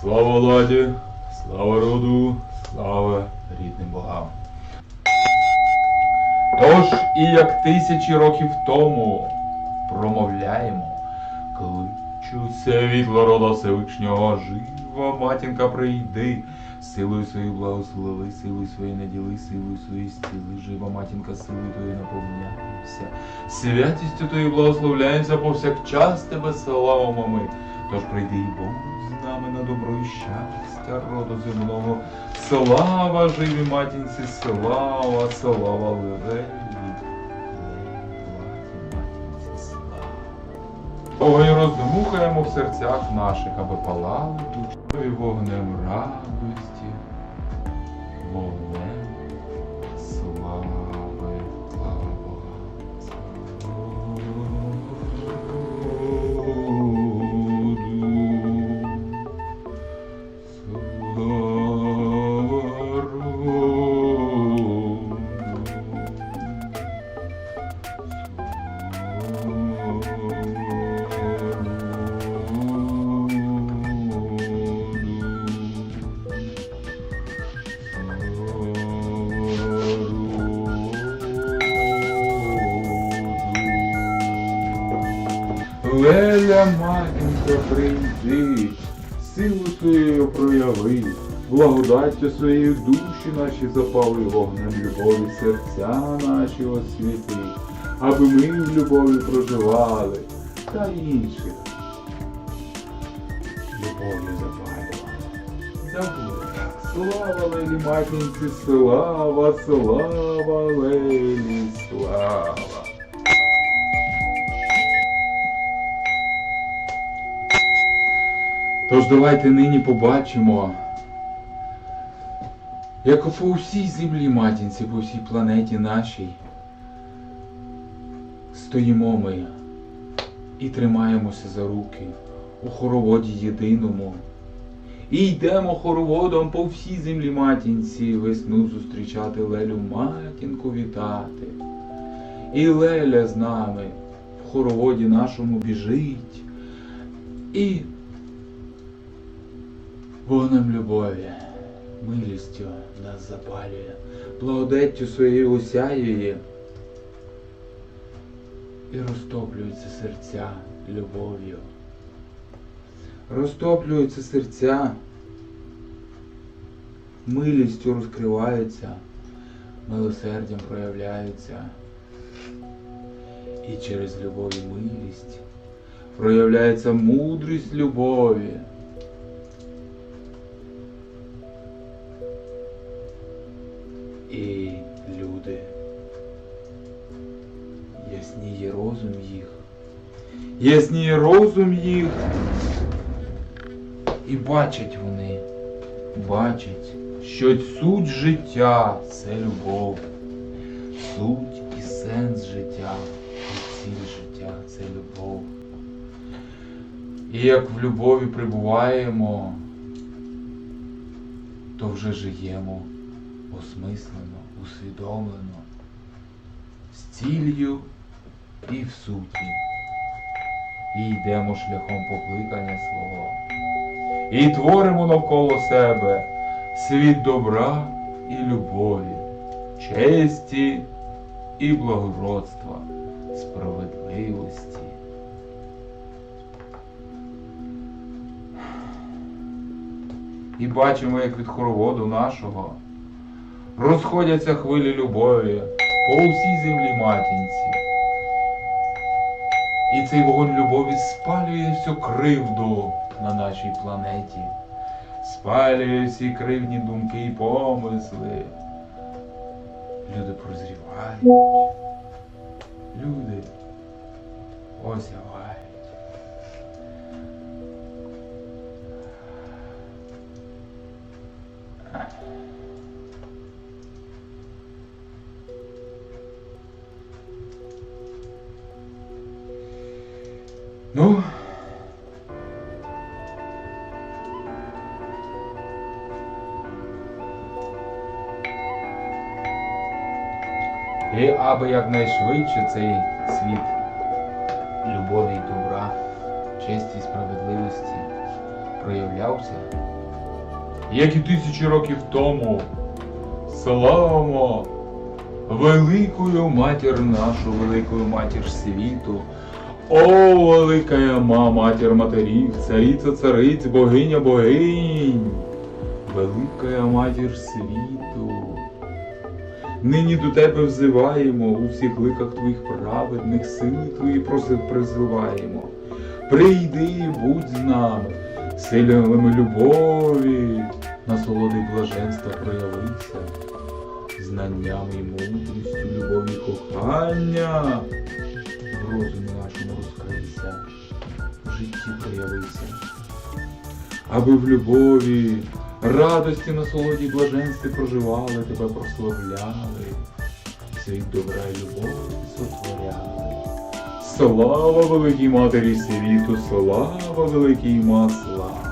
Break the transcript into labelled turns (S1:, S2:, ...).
S1: Слава ладі, слава роду, слава рідним богам. Тож і як тисячі років тому промовляємо, кличу світло рода Всевишнього, жива матінка прийди, силою своєю благослови, силою своєю наділи, силою своєю стіли, жива матінка, силою твоєю наповняємося, святістю твоєю благословляємося повсякчас тебе славимо ми. Тож прийди і Бог на добро і щастя роду земного. Слава живі матінці, слава, слава Левелі. Огонь роздмухаємо в серцях наших, аби палали душою вогнем радості, вогнем Леля, матінка, прийди, силу своєю прояви, благодаттю своєю душі наші запали вогнем любові, серця наші освіти, аби ми в любові проживали та інших любов'ю запалювали. Забули. Слава Лелі матінці, слава, слава Лелі, слава. Тож давайте нині побачимо, як по всій землі матінці, по всій планеті нашій, стоїмо ми і тримаємося за руки у хороводі єдиному. І йдемо хороводом по всій землі матінці весну зустрічати Лелю матінку вітати. І Леля з нами в хороводі нашому біжить. І Вогнем любові, милістю нас запалює, благодаттю своєю осяює і розтоплюються серця любов'ю. Розтоплюються серця, милістю розкриваються, милосердям проявляються. І через любов і милість проявляється мудрість любові. Ясніє розум їх, ясніє розум їх, і бачать вони, бачать, що суть життя це любов, суть і сенс життя, і ціль життя це любов. І як в любові прибуваємо, то вже живемо осмислено, усвідомлено, з ціллю і в суті. І йдемо шляхом покликання свого. І творимо навколо себе світ добра і любові, честі і благородства, справедливості. І бачимо, як від хороводу нашого розходяться хвилі любові по всій землі матінці. І цей вогонь любові спалює всю кривду на нашій планеті, спалює всі кривдні думки і помисли. Люди прозрівають. Люди осявають. Ну. І аби якнайшвидше цей світ любові і добра, честі і справедливості проявлявся, як і тисячі років тому, славимо великою матір нашу, великою матір світу. О, великая ма, матір матерів, цариця цариць, богиня богинь, великая матір світу. Нині до тебе взиваємо, у всіх ликах твоїх праведних, сили твої проси призиваємо. Прийди, будь з нами, силами любові, насолоди блаженства проявися, знанням і мудрістю, любові кохання, в розумі нашому розкрийся, в житті проявився. аби в любові, радості, насолоді, блаженстві проживали, тебе прославляли, світ добра і любові сотворяли. Слава великій матері світу, слава великій масла.